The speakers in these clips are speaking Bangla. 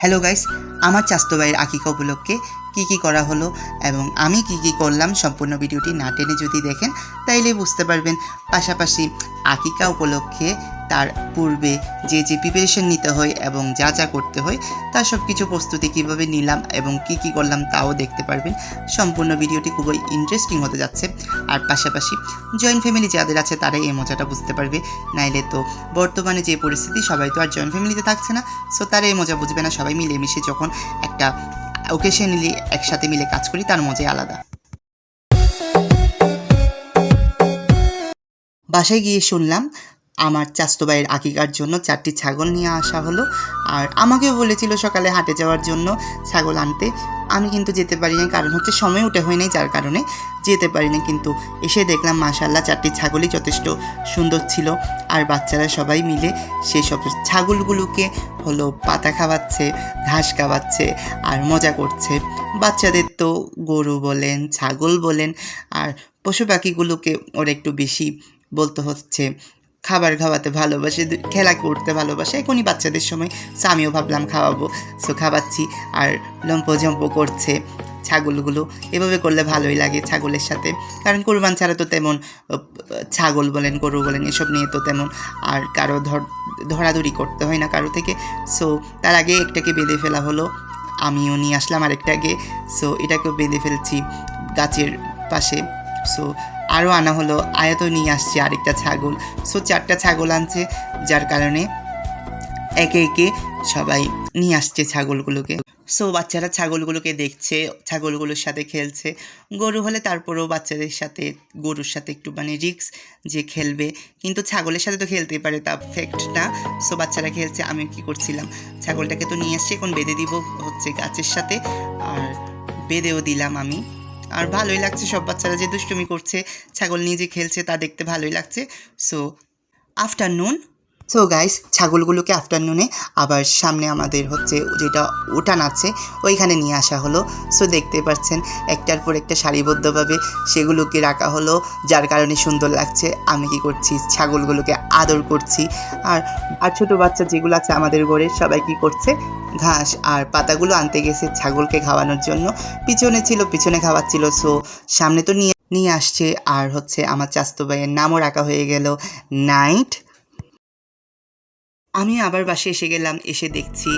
হ্যালো গাইস আমার চাস্তো ভাইয়ের আকিকা উপলক্ষে কী কী করা হলো এবং আমি কি কি করলাম সম্পূর্ণ ভিডিওটি না টেনে যদি দেখেন, তাইলে বুঝতে পারবেন। পাশাপাশি আকিকা উপলক্ষে তার পূর্বে যে যে প্রিপারেশন নিতে হয় এবং যা যা করতে হয় তার সব কিছু প্রস্তুতি কীভাবে নিলাম এবং কি কি করলাম তাও দেখতে পারবেন। সম্পূর্ণ ভিডিওটি খুবই ইন্টারেস্টিং হতে যাচ্ছে। আর পাশাপাশি জয়েন্ট ফ্যামিলি যাদের আছে তারাই এই মজাটা বুঝতে পারবে। নাইলে তো বর্তমানে যে পরিস্থিতি, সবাই তো আর জয়েন্ট ফ্যামিলিতে থাকছে না। সো তারা এই মজা বুঝবে না। সবাই মিলেমিশে যখন একটা ওকেশনালি একসাথে মিলে কাজ করি, তার মজাই আলাদা। বাসায় গিয়ে শুনলাম আমার চাস্তো ভাইয়ের আকিকার জন্য চারটি ছাগল নিয়ে আসা হলো। আর আমাকেও বলেছিল সকালে হাটে যাওয়ার জন্য ছাগল আনতে। আমি কিন্তু যেতে পারি পারিনি কারণ হচ্ছে সময় উঠে হয় নাই যার কারণে যেতে পারিনি কিন্তু এসে দেখলাম মাশাল্লাহ চারটি ছাগলই যথেষ্ট সুন্দর ছিল। আর বাচ্চারা সবাই মিলে সেসব ছাগলগুলোকে হলো পাতা খাওয়াচ্ছে, ঘাস খাওয়াচ্ছে আর মজা করছে। বাচ্চাদের তো গরু বলেন, ছাগল বলেন, আর পশু পাখিগুলোকে ওরা একটু বেশি বলতে হচ্ছে। খাবার খাওয়াতে ভালোবাসে খেলা করতে ভালোবাসে। এখনই বাচ্চাদের সময়, সো আমিও ভাবলাম খাওয়াবো। সো খাওয়াচ্ছি, আর লম্পো ঝম্পো করছে ছাগলগুলো। এভাবে করলে ভালোই লাগে ছাগলের সাথে। কারণ কোরবান ছাড়া তো তেমন ছাগল বলেন, গরু বলেন, এসব নিয়ে তো তেমন আর কারও ধর ধরাধরি করতে হয় না কারও থেকে। সো তার আগে একটাকে বেঁধে ফেলা হলো, আমিও নিয়ে আসলাম আরেকটাকে। সো এটাকেও বেঁধে ফেলছি গাছের পাশে। সো আরও আনা হলো। আয়াতও নিয়ে আসছে আরেকটা ছাগল। সো চারটা ছাগল আনছে, যার কারণে একে একে সবাই নিয়ে আসছে ছাগলগুলোকে। সো বাচ্চারা ছাগলগুলোকে দেখছে, ছাগলগুলোর সাথে খেলছে। গরু হলে তারপরেও বাচ্চাদের সাথে, গরুর সাথে একটু মানে রিক্স যে খেলবে। কিন্তু ছাগলের সাথে তো খেলতেই পারে, তা ফ্যাক্ট না। সো বাচ্চারা খেলছে আমি কি করছিলাম? ছাগলটাকে তো নিয়ে আসছি এখন বেঁধে দিব হচ্ছে গাছের সাথে। আর বেঁধেও দিলাম আমি। আর ভালোই লাগছে সব বাচ্চারা যে দুষ্টুমি করছে, ছাগল নিয়ে যে খেলছে তা দেখতে ভালোই লাগছে। সো আফটারনুন সো গাইস ছাগলগুলোকে আফটারনুনে আবার সামনে আমাদের হচ্ছে যেটা উঠান আছে, ওইখানে নিয়ে আসা হলো। সো দেখতে পাচ্ছেন, একটার পর একটা সারিবদ্ধভাবে সেগুলোকে রাখা হলো, যার কারণে সুন্দর লাগছে। আমি কি করছি? ছাগলগুলোকে আদর করছি। আর আর ছোটো বাচ্চা যেগুলো আছে আমাদের ঘরে, সবাই কি করছে? ঘাস আর পাতাগুলো আনতে গেছে ছাগলকে খাওয়ানোর জন্য। পিছনে ছিল, পিছনে খাওয়াচ্ছিল। সো সামনে তো নিয়ে নিয়ে আসছে। আর হচ্ছে আমার চাস্তো ভাইয়ের নামও রাখা হয়ে গেল। নাইট আমি আবার বাসে এসে গেলাম, এসে দেখছি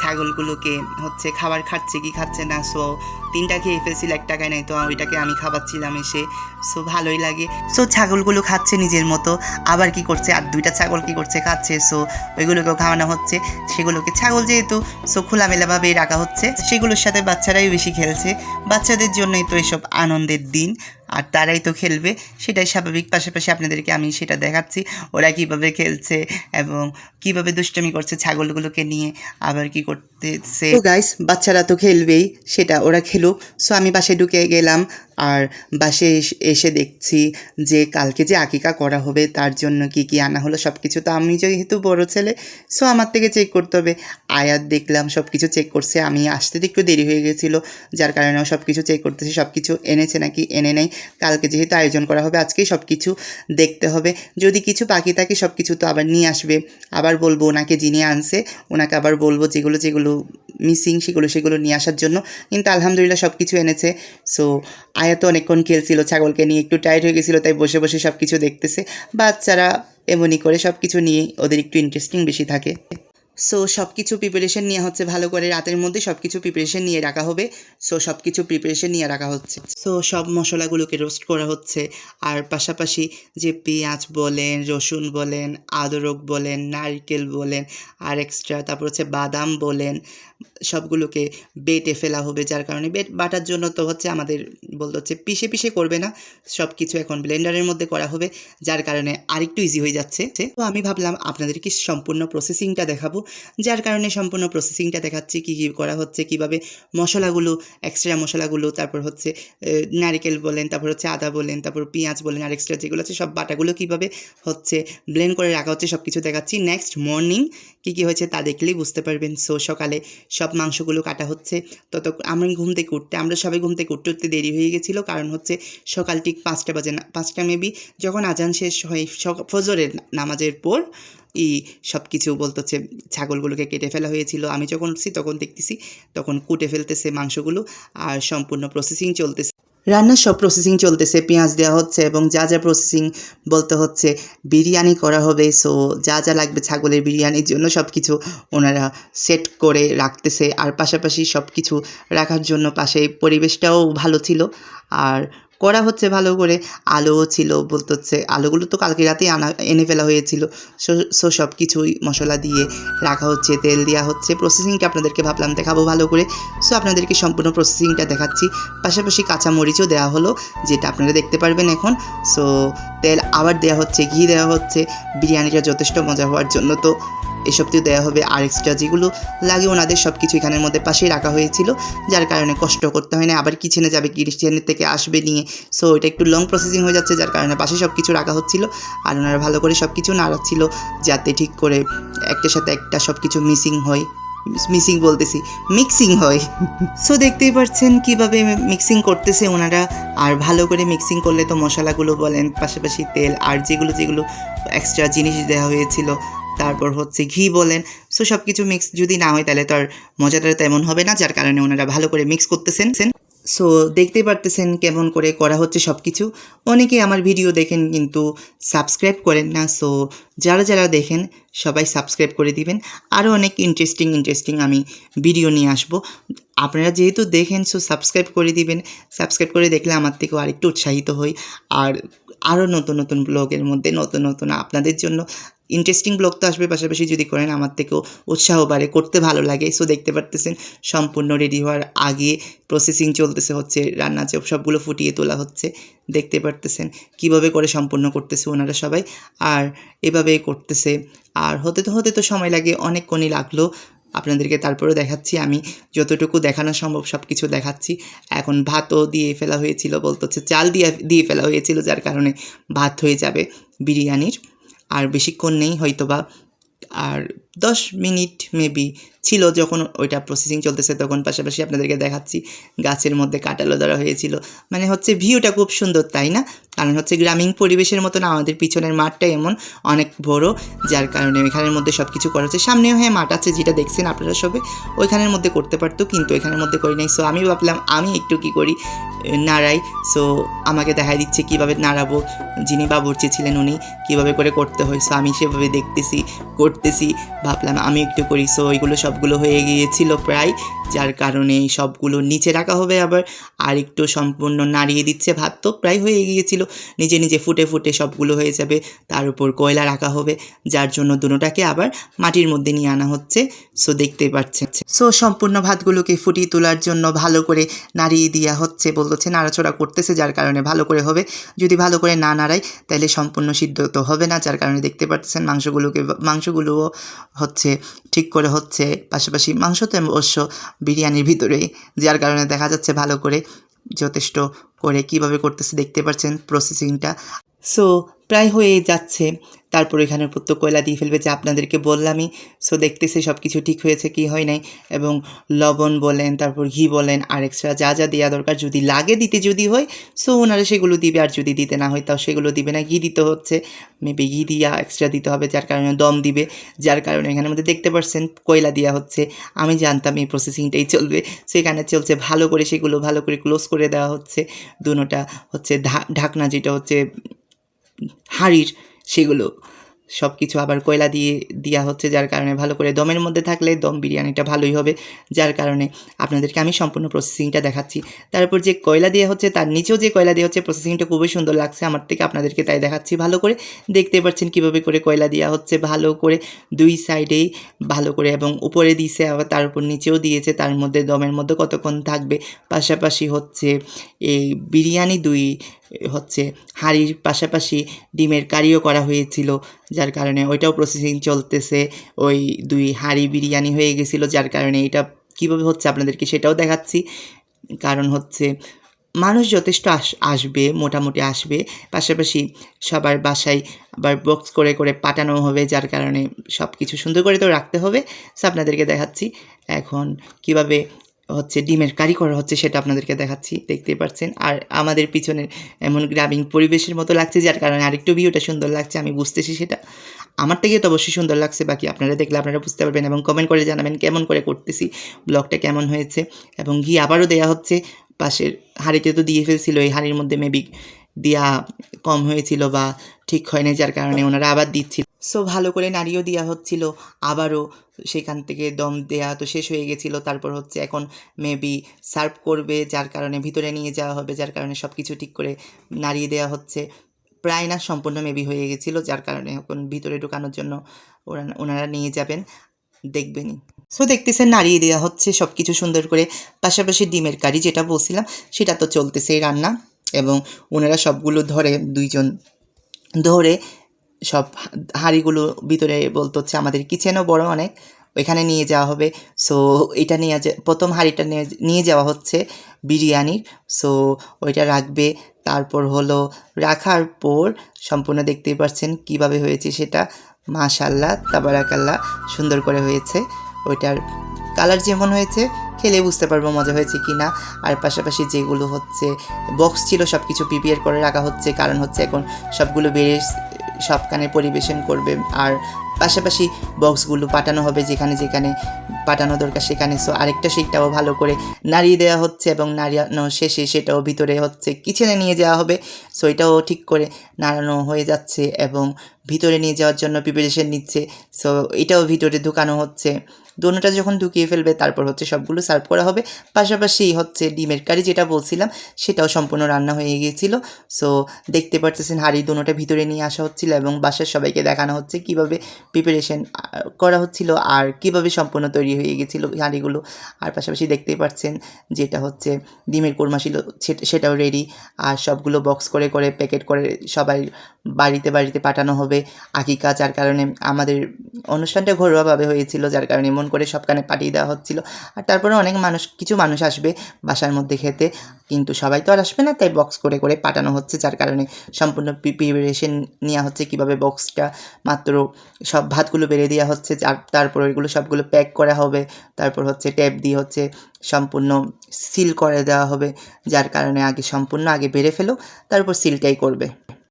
ছাগলগুলোকে হচ্ছে খাবার খাচ্ছে কি খাচ্ছে না সো তিনটা খেয়ে ফেলছিল এক টাকায় নাই তো, ওইটাকে আমি খাওয়াচ্ছিলাম এসে। সো ভালোই লাগে। সো ছাগলগুলো খাচ্ছে নিজের মতো। আবার কি করছে? আর দুইটা ছাগল কি করছে? খাচ্ছে। সো ওইগুলোকেও খাওয়ানো হচ্ছে। সেগুলোকে ছাগল যেহেতু সো খোলামেলাভাবেই রাখা হচ্ছে। সেগুলোর সাথে বাচ্চারাই বেশি খেলছে। বাচ্চাদের জন্যই তো এসব আনন্দের দিন। আর তারাই তো খেলবে। সেটাই স্বাভাবিক। পাশাপাশি আপনাদেরকে আমি সেটা দেখাচ্ছি। ওরা কীভাবে খেলছে এবং কীভাবে দুষ্টমি করছে ছাগলগুলোকে নিয়ে। আবার কি করতেছে? গাইস বাচ্চারা তো খেলবেই। সেটা ওরা খেলুক। সো আমি পাশে ঢুকে গেলাম। আর বাসে এস- দেখছি যে কালকে যে আকিকা করা হবে তার জন্য কি কি আনা হলো সব কিছু তো আমি যেহেতু বড় ছেলে সো আমার থেকে চেক করতে হবে। আয়াত দেখলাম সব কিছু চেক করছে, আমি আসতে একটু দেরি হয়ে গেছিল, যার কারণে সব কিছু চেক করতেছি সব কিছু এনেছে নাকি এনে নেই। কালকে যেহেতু আয়োজন করা হবে, আজকেই সব কিছু দেখতে হবে। যদি কিছু বাকি থাকে সব কিছু তো আবার নিয়ে আসবে। আবার বলব ওনাকে যিনি আনছে, ওনাকে আবার বলব যেগুলো যেগুলো মিসিং সেগুলো সেগুলো নিয়ে আসার জন্য। কিন্তু আলহামদুলিল্লাহ সব কিছু এনেছে। সো আয়াত অনেকক্ষণ খেলছিল, ছাগলকে নিয়ে একটু টায়ার্ড হয়ে গেছিল, তাই বসে বসে সব কিছু দেখতেছে। বাচ্চারা এমনই করে সব কিছু নিয়ে ওদের একটু ইন্টারেস্টিং বেশি থাকে। সো সব কিছু প্রিপারেশন নিয়ে হচ্ছে। ভালো করে রাতের মধ্যে সব কিছু প্রিপারেশন নিয়ে রাখা হবে। সো সব কিছু প্রিপারেশন নিয়ে রাখা হচ্ছে। সো সব মশলাগুলোকে রোস্ট করা হচ্ছে। আর পাশাপাশি যে পেঁয়াজ বলেন, রসুন বলেন, আদরক বলেন, নারকেল বলেন, আর এক্সট্রা তারপর হচ্ছে বাদাম বলেন, সবগুলোকে বেটে ফেলা হবে যার কারণে বেট বাটার জন্য তো হচ্ছে আমাদের বলতে হচ্ছে পিষে পিষে করবে না। সব কিছু এখন ব্লেন্ডারের মধ্যে করা হবে, যার কারণে আরেকটু ইজি হয়ে যাচ্ছে। তো আমি ভাবলাম আপনাদেরকে সম্পূর্ণ প্রসেসিংটা দেখাবো। যার কারণে সম্পূর্ণ প্রসেসিংটা দেখাচ্ছি কী কী করা হচ্ছে, কীভাবে মশলাগুলো এক্সট্রা মশলাগুলো, তারপর হচ্ছে নারকেল বলেন, তারপর হচ্ছে আদা বলেন, তারপর পেঁয়াজ বলেন, আর এক্সট্রা যেগুলো আছে, সব বাটাগুলো কীভাবে হচ্ছে ব্লেন্ড করে রাখা হচ্ছে সব কিছু দেখাচ্ছি। নেক্সট মর্নিং কী কী হয়েছে তা দেখলেই বুঝতে পারবেন। সো সকালে সব মাংসগুলো কাটা হচ্ছে। তত আমি ঘুম থেকে উঠতে, আমরা সবাই ঘুম থেকে উঠতে উঠতে দেরি হয়ে গেছিল, কারণ হচ্ছে সকাল ঠিক পাঁচটা বাজে না, পাঁচটা মেবি যখন আজান শেষ হয় ফজরের নামাজের পর ই সব কিছু বলতে হচ্ছে ছাগলগুলোকে কেটে ফেলা হয়েছিল। আমি যখন তখন দেখতেছি, তখন কুটে ফেলতেছে মাংসগুলো আর সম্পূর্ণ প্রসেসিং চলতেছে। রান্নার সব প্রসেসিং চলতেছে, পেঁয়াজ দেওয়া হচ্ছে এবং যা যা প্রসেসিং বলতে হচ্ছে বিরিয়ানি করা হবে। সো যা যা লাগবে ছাগলের বিরিয়ানির জন্য সব কিছু ওনারা সেট করে রাখতেছে। আর পাশাপাশি সব কিছু রাখার জন্য পাশে পরিবেশটাও ভালো ছিল। আর করা হচ্ছে ভালো করে। আলুও ছিল বলতে হচ্ছে, আলুগুলো তো কালকে রাতেই আনা, এনে ফেলা হয়েছিল। সো সব কিছুই মশলা দিয়ে রাখা হচ্ছে, তেল দেওয়া হচ্ছে। প্রসেসিংটা আপনাদেরকে ভাবলাম দেখাবো ভালো করে। সো আপনাদেরকে সম্পূর্ণ প্রসেসিংটা দেখাচ্ছি। পাশাপাশি কাঁচা মরিচও দেওয়া হলো, যেটা আপনারা দেখতে পারবেন এখন। সো তেল আবার দেওয়া হচ্ছে, ঘি দেওয়া হচ্ছে। বিরিয়ানিটা যথেষ্ট মজা হওয়ার জন্য তো এসবটিও দেওয়া হবে আর এক্সট্রা যেগুলো লাগে ওনাদের সব কিছু এখানের মধ্যে পাশেই রাখা হয়েছিল, যার কারণে কষ্ট করতে হয় না, আবার কিচেনে যাবে কিচেনের থেকে আসবে নিয়ে। সো এটা একটু লং প্রসেসিং হয়ে যাচ্ছে, যার কারণে পাশে সব কিছু রাখা হচ্ছিল। আর ওনারা ভালো করে সব কিছু নাড়াচ্ছিল, যাতে ঠিক করে একটার সাথে একটা সব কিছু মিসিং হয় মিসিং বলতেছি মিক্সিং হয়। সো দেখতেই পাচ্ছেন কীভাবে মিক্সিং করতেছে ওনারা। আর ভালো করে মিক্সিং করলে তো মশলাগুলো বলেন, পাশাপাশি তেল আর যেগুলো যেগুলো এক্সট্রা জিনিস দেওয়া হয়েছিল তারপর হচ্ছে ঘি বলেন। সো সব কিছু মিক্স যদি না হয় তাহলে তো আর মজাটা তেমন হবে না, যার কারণে ওনারা ভালো করে মিক্স করতেছেন। সো দেখতেই পারতেছেন কেমন করে করা হচ্ছে সব কিছু অনেকে আমার ভিডিও দেখেন কিন্তু সাবস্ক্রাইব করেন না। সো যারা যারা দেখেন, সবাই সাবস্ক্রাইব করে দিবেন। আরও অনেক ইন্টারেস্টিং ইন্টারেস্টিং আমি ভিডিও নিয়ে আসব। আপনারা যেহেতু দেখেন সো সাবস্ক্রাইব করে দিবেন। সাবস্ক্রাইব করে দেখলে আমার থেকেও আরেকটু উৎসাহিত হই। আর আরও নতুন নতুন ব্লগের মধ্যে, নতুন নতুন আপনাদের জন্য ইন্টারেস্টিং ব্লগ তো আসবে, পাশাপাশি যদি করেন আমার থেকেও উৎসাহ বাড়ে, করতে ভালো লাগে। সো দেখতে পারতেছেন, সম্পূর্ণ রেডি হওয়ার আগে প্রসেসিং চলতেছে হচ্ছে, রান্না চপ সবগুলো ফুটিয়ে তোলা হচ্ছে, দেখতে পারতেছেন কীভাবে করে সম্পূর্ণ করতেছে ওনারা সবাই। আর এভাবে করতেছে, আর হতে তো হতে তো সময় লাগে, অনেকক্ষণই লাগল। আপনাদেরকে তারপরেও দেখাচ্ছি আমি, যতটুকু দেখানো সম্ভব সব কিছু দেখাচ্ছি। এখন ভাতও দিয়ে ফেলা হয়েছিল, বলতে হচ্ছে চাল দিয়ে দিয়ে ফেলা হয়েছিল, যার কারণে ভাত হয়ে যাবে বিরিয়ানির। আর বেশিক্ষণ নেই হয়তোবা। আর দশ মিনিট মেবি ছিল যখন ওইটা প্রসেসিং চলতেছে, তখন পাশাপাশি আপনাদেরকে দেখাচ্ছি গাছের মধ্যে কাটালো ধরা হয়েছিল। মানে হচ্ছে ভিউটা খুব সুন্দর, তাই না? কারণ হচ্ছে গ্রামীণ পরিবেশের মতন আমাদের পিছনের মাঠটা এমন, অনেক বড়, যার কারণে ওইখানের মধ্যে সব কিছু করা হচ্ছে। সামনেও হ্যাঁ মাঠ আছে যেটা দেখছেন আপনারা সবে, ওইখানের মধ্যে করতে পারতো, কিন্তু ওইখানের মধ্যে করি নাই। সো আমি ভাবলাম, আমি একটু কি করি? নাড়াই। সো আমাকে দেখা দিচ্ছে কীভাবে নাড়াবো। যিনি বাবুর্চি ছিলেন উনি, কীভাবে করে করতে হয়। সো আমি সেভাবে দেখতেছি, করতেছি। ভাবলাম, আমি একটু করি। সো ওইগুলো সবগুলো হয়ে গিয়েছিল প্রায়, যার কারণে সবগুলো নিচে রাখা হবে আবার। আর একটু সম্পূর্ণ নাড়িয়ে দিচ্ছে ভাত তো প্রায় হয়ে গিয়েছিল। নিজে নিজে ফুটে ফুটে সবগুলো হয়ে যাবে, তার উপর কয়লা রাখা হবে, যার জন্য দুটোটাকে আবার মাটির মধ্যে নিয়ে আনা হচ্ছে। সো দেখতে পাচ্ছেন। সো সম্পূর্ণ ভাতগুলোকে ফুটিয়ে তোলার জন্য ভালো করে নাড়িয়ে দেওয়া হচ্ছে বলতেছে, নাড়াচড়া করতেছে, যার কারণে ভালো করে হবে। যদি ভালো করে না নাড়াই তাহলে সম্পূর্ণ সিদ্ধ তো হবে না, যার কারণে দেখতে পাচ্ছেন মাংসগুলোকে, মাংসগুলোও হচ্ছে, ঠিক করে হচ্ছে। পাশাপাশি মাংস তো অবশ্য বিরিয়ানির ভিতরেই, যার কারণে দেখা যাচ্ছে ভালো করে যথেষ্ট করে কীভাবে করতেছে দেখতে পাচ্ছেন প্রসেসিংটা সো প্রায় হয়ে যাচ্ছে। তারপর এখানে প্রত্যেক কয়লা দিয়ে ফেলবে যে আপনাদেরকে বললামই। সো দেখতেছি সব কিছু ঠিক হয়েছে কি হয় নাই। এবং লবণ বলেন, তারপর ঘি বলেন, আর এক্সট্রা যা যা দেওয়া দরকার যদি লাগে দিতে যদি হয় সো ওনারা সেগুলো দিবে। আর যদি দিতে না হয়, তাও সেগুলো দিবে না। ঘি দিতে হচ্ছে। মেবি ঘি দিয়া এক্সট্রা দিতে হবে, যার কারণে দম দিবে। যার কারণে এখানের মধ্যে দেখতে পাচ্ছেন কয়লা দেওয়া হচ্ছে। আমি জানতাম এই প্রসেসিংটাই চলবে। সেখানে চলছে ভালো করে সেগুলো ভালো করে ক্লোজ করে দেওয়া হচ্ছে। দুনোটা হচ্ছে ঢাকনা যেটা হচ্ছে, হাঁড়ির সেগুলো। সব কিছু আবার কয়লা দিয়ে দেওয়া হচ্ছে, যার কারণে ভালো করে দমের মধ্যে থাকলে দম বিরিয়ানিটা ভালোই হবে, যার কারণে আপনাদেরকে আমি সম্পূর্ণ প্রসেসিংটা দেখাচ্ছি। তারপর যে কয়লা দেওয়া হচ্ছে, তার নিচেও যে কয়লা দেওয়া হচ্ছে প্রসেসিংটা খুবই সুন্দর লাগছে, আমার থেকে আপনাদেরকে তাই দেখাচ্ছি। ভালো করে দেখতে পাচ্ছেন কীভাবে করে কয়লা দেওয়া হচ্ছে, ভালো করে দুই সাইডেই ভালো করে এবং উপরে দিয়েছে আবার তার উপর নিচেও দিয়েছে, তার মধ্যে দমের মধ্যে কতক্ষণ থাকবে, পাশাপাশি হচ্ছে এই বিরিয়ানি দুই, হচ্ছে হাঁড়ির পাশাপাশি ডিমের কারিও করা হয়েছিল যার কারণে ওইটাও প্রসেসিং চলতেছে। ওই দুই হাঁড়ি বিরিয়ানি হয়ে গেছিল, যার কারণে এটা কীভাবে হচ্ছে আপনাদেরকে সেটাও দেখাচ্ছি। কারণ হচ্ছে মানুষ যথেষ্ট আস, আসবে, মোটামুটি আসবে। পাশাপাশি সবার বাসায় আবার বক্স করে করে পাঠানো হবে, যার কারণে সব কিছু সুন্দর করে তো রাখতে হবে। সো আপনাদেরকে দেখাচ্ছি এখন কীভাবে হচ্ছে ডিমের কারি করা হচ্ছে সেটা আপনাদেরকে দেখাচ্ছি, দেখতেই পাচ্ছেন আর আমাদের পিছনে এমন গ্রামীণ পরিবেশের মতো লাগছে, যার কারণে আরেকটু ভিউটা সুন্দর লাগছে, আমি বুঝতেছি সেটা। আমার থেকে তো অবশ্যই সুন্দর লাগছে, বাকি আপনারা দেখলে আপনারা বুঝতে পারবেন এবং কমেন্ট করে জানাবেন কেমন করে করতেছি ব্লগটা কেমন হয়েছে। এবং ঘি আবারও দেয়া হচ্ছে, পাশের হাঁড়িতে তো দিয়ে ফেলছিল, এই হাঁড়ির মধ্যে মেবি দেয়া কম হয়েছিল বা ঠিক হয়নি যার কারণে ওনারা আবার দিচ্ছিল। সো ভালো করে নাড়িয়েও দেওয়া হচ্ছিল। আবারও সেখান থেকে দম দেয়া তো শেষ হয়ে গেছিল। তারপর হচ্ছে এখন মেবি সার্ভ করবে, যার কারণে ভিতরে নিয়ে যাওয়া হবে, যার কারণে সব কিছু ঠিক করে নাড়িয়ে দেওয়া হচ্ছে। প্রায় না, সম্পূর্ণ মেবি হয়ে গেছিল, যার কারণে এখন ভিতরে ঢোকানোর জন্য ওরা, ওনারা নিয়ে যাবেন। দেখবেনই। সো দেখতেছেন, নাড়িয়ে দেওয়া হচ্ছে সব কিছু সুন্দর করে। পাশাপাশি ডিমের কারি যেটা বলছিলাম, সেটা তো চলতেছে রান্না। এবং ওনারা সবগুলো ধরে, দুইজন ধরে সব হাঁড়িগুলো ভিতরে বলতে হচ্ছে আমাদের কিচেনও বড় অনেক, ওইখানে নিয়ে যাওয়া হবে। সো এটা নিয়ে প্রথম হাঁড়িটা নিয়ে যাওয়া হচ্ছে বিরিয়ানির। সো ওইটা রাখবে। তারপর হলো রাখার পর সম্পূর্ণ দেখতেই পাচ্ছেন কীভাবে হয়েছে সেটা। মাশাল্লাহ তাবারাকাল্লাহ, সুন্দর করে হয়েছে। ওইটার কালার যেমন হয়েছে, খেলে বুঝতে পারব মজা হয়েছে কি না আর পাশাপাশি যেগুলো হচ্ছে বক্স ছিল সব কিছু প্রিপেয়ার করে রাখা হচ্ছে। কারণ হচ্ছে এখন সবগুলো বেড়ে সবখানে পরিবেশন করবে। আর পাশাপাশি বক্সগুলো পাঠানো হবে যেখানে যেখানে পাঠানো দরকার সেখানে। সো আরেকটা সেটাও ভালো করে নাড়িয়ে দেওয়া হচ্ছে এবং নাড়ানো শেষে সেটাও ভিতরে হচ্ছে কিচেনে নিয়ে যাওয়া হবে। সো এটাও ঠিক করে নাড়ানো হয়ে যাচ্ছে এবং ভিতরে নিয়ে যাওয়ার জন্য প্রিপারেশন নিচ্ছে। সো এটাও ভিতরে ঢুকানো হচ্ছে। দোনোটা যখন ঢুকিয়ে ফেলবে, তারপর হচ্ছে সবগুলো সার্ভ করা হবে। পাশাপাশি হচ্ছে ডিমের কারি যেটা বলছিলাম, সেটাও সম্পূর্ণ রান্না হয়ে গিয়েছিল। সো দেখতে পারতেছেন হাঁড়ি দোনোটা ভিতরে নিয়ে আসা হচ্ছিল এবং বাসার সবাইকে দেখানো হচ্ছে কীভাবে প্রিপারেশন করা হচ্ছিল আর কীভাবে সম্পূর্ণ তৈরি হয়ে গেছিল হাঁড়িগুলো। আর পাশাপাশি দেখতেই পাচ্ছেন যেটা হচ্ছে ডিমের কোরমা ছিল, সেটা- সেটাও রেডি আর সবগুলো বক্স করে করে প্যাকেট করে সবাই বাড়িতে বাড়িতে পাঠানো হবে। আকিকা, যার কারণে আমাদের অনুষ্ঠানটা ঘরোয়াভাবে হয়েছিল, যার কারণে মন করে সবখানে পাঠিয়ে দেওয়া হচ্ছিল। আর তারপরে অনেক মানুষ, কিছু মানুষ আসবে বাসার মধ্যে খেতে, কিন্তু সবাই তো আর আসবে না, তাই বক্স করে করে পাঠানো হচ্ছে, যার কারণে সম্পূর্ণ প্রিপারেশন নেওয়া হচ্ছে, কীভাবে বক্সটা মাত্র সব ভাতগুলো বেড়ে দেওয়া হচ্ছে তারপর ওইগুলো সবগুলো প্যাক করা হবে, তারপর হচ্ছে ট্যাপ দিয়ে হচ্ছে সম্পূর্ণ সিল করে দেওয়া হবে, যার কারণে আগে সম্পূর্ণ আগে বেড়ে ফেলো, তারপর সিলটাই করবে।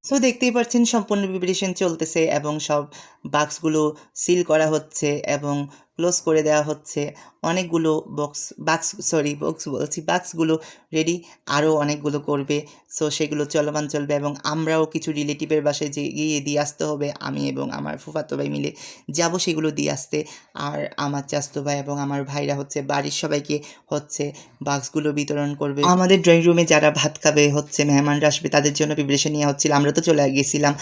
সো দেখতেই পাচ্ছেন সম্পূর্ণ প্রিপারেশন চলতেছে, এবং সব বাক্সগুলো সিল করা হচ্ছে, এবং ক্লোজ করে দেওয়া হচ্ছে। অনেকগুলো বক্স, বাক্স, সরি, বক্স বলছি, বাক্সগুলো রেডি আরও অনেকগুলো করবে। সো সেগুলো চলমান চলবে এবং আমরাও কিছু রিলেটিভের বাসায় যে, গিয়ে দিয়ে আসতে হবে, আমি এবং আমার ফুফাতো ভাই মিলে যাব সেগুলো দিয়ে আসতে। আর আমার চাস্তো ভাই এবং আমার ভাইরা হচ্ছে, বাড়ির সবাইকে হচ্ছে বাক্সগুলো বিতরণ করবে। আমাদের ড্রয়িং রুমে যারা ভাত খাবে, হচ্ছে মেহমানরা আসবে, তাদের জন্য প্রিপারেশন নেওয়া হচ্ছিল। আমরা তো চলে গেছিলাম,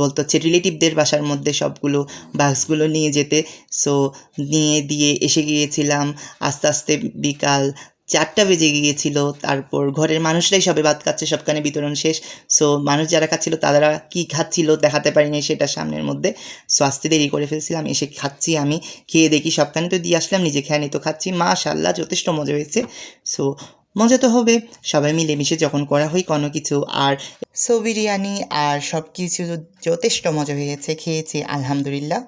বলতে হচ্ছে রিলেটিভদের বাসার মধ্যে সবগুলো বাক্সগুলো নিয়ে যেতে। সো নিয়ে দিয়ে এসে গিয়েছিলাম। আস্তে আস্তে বিকাল চারটা বেজে গিয়েছিল। তারপর ঘরের মানুষরাই সবে ভাত খাচ্ছে, সবখানে বিতরণ শেষ। সো মানুষ যারা খাচ্ছিল, তারা কি খাচ্ছিল দেখাতে পারিনি সেটা সামনের মধ্যে। সো আসতে দেরি করে ফেলছিলাম, এসে খাচ্ছি আমি। খেয়ে দেখি সবখানে তো দিয়ে আসলাম, নিজে খেয়ে তো খাচ্ছি। মা মাশাল্লাহ যথেষ্ট মজা হয়েছে। সো মজা তো হবে। সবাই মিলেমিশে যখন করা হয় কোনো কিছু আর সো বিরিয়ানি আর সব কিছু যথেষ্ট মজা হয়েছে, খেয়েছি, আলহামদুলিল্লাহ।